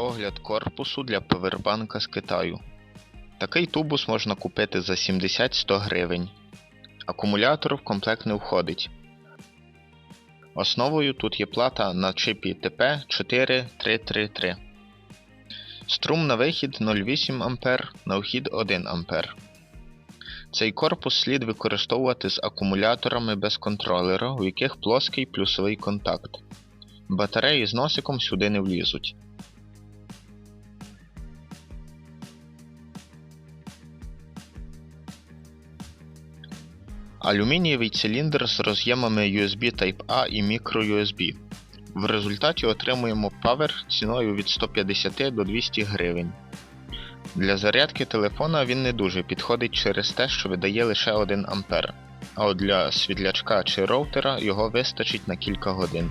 Огляд корпусу для павербанка з Китаю. Такий тубус можна купити за 70-100 гривень. Акумулятор в комплект не входить. Основою тут є плата на чипі TP4333. Струм на вихід 0,8 А, на вхід 1 А. Цей корпус слід використовувати з акумуляторами без контролера, у яких плоский плюсовий контакт. Батареї з носиком сюди не влізуть. Алюмінієвий циліндр з роз'ємами USB Type-A і microUSB. В результаті отримуємо Power ціною від 150 до 200 гривень. Для зарядки телефона він не дуже підходить через те, що видає лише 1 А, а от для світлячка чи роутера його вистачить на кілька годин.